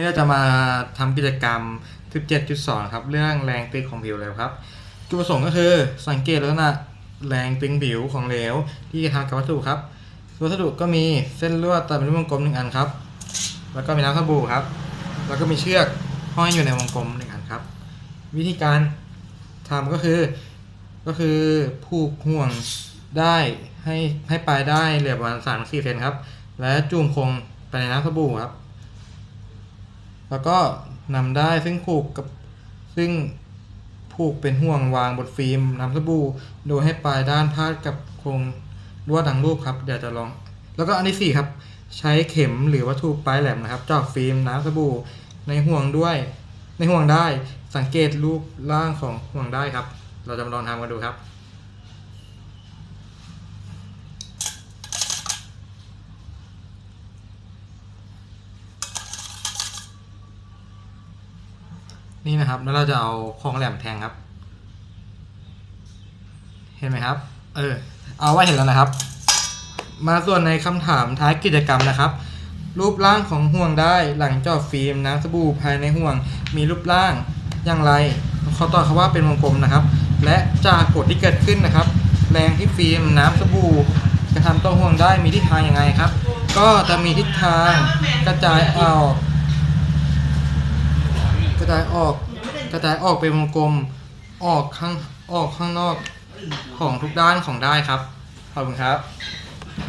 นี่เราจะมาทำกิจกรรม 17.2 ครับ เรื่องแรงตึงของผิวเหลวครับ จุดประสงค์ก็คือสังเกตลักษณะแรงตึงผิวของเหลวที่ทำกับวัตถุครับ วัสดุก็มีเส้นลวดตัดเป็นรูปวงกลมหนึ่งอันครับ แล้วก็มีน้ำสบู่ครับ แล้วก็มีเชือกห้อยอยู่ในวงกลมหนึ่งอันครับ วิธีการทำก็คือ ก็คือผูกห่วงได้ให้ให้ปลายได้เหลือประมาณสามสี่เซนครับ และจุ่มคงไปในน้ำสบู่ครับ แล้วก็นำได้ซึ่งผูกกับซึ่งผูกเป็นห่วงวางบนฟิล์มน้ำสบู่โดยให้ปลายด้านพาดกับโครงลวดดังรูปครับเดี๋ยวจะลอง แล้วก็อันที่สี่ครับ ใช้เข็มหรือวัตถุปลายแหลมนะครับเจาะฟิล์มน้ำสบู่ในห่วงด้วย ในห่วงได้สังเกตรูปร่างของห่วงได้ครับ เราจะมาลองทำกันดูครับ นี่นะครับ แล้วเราจะเอาของแหลมแทงครับ เห็นไหมครับ เออ เอาไว้เห็นแล้วนะครับ มาส่วนในคำถามท้ายกิจกรรมนะครับ รูปร่างของห่วงได้หลังเจาะฟิล์มน้ำสบู่ภายในห่วง มีรูปร่างอย่างไรเขาตอบคำว่าเป็นวงกลมนะครับ และจากผลที่เกิดขึ้นนะครับ แรงที่ฟิล์มน้ำสบู่กระทำต่อห่วงได้มีทิศทางยังไงครับ ก็จะมีทิศทางกระจายออก จายออก กระจายออกเป็นวงกลม ออกข้างออกข้างนอกของทุกด้านของได้ครับ ขอบคุณครับ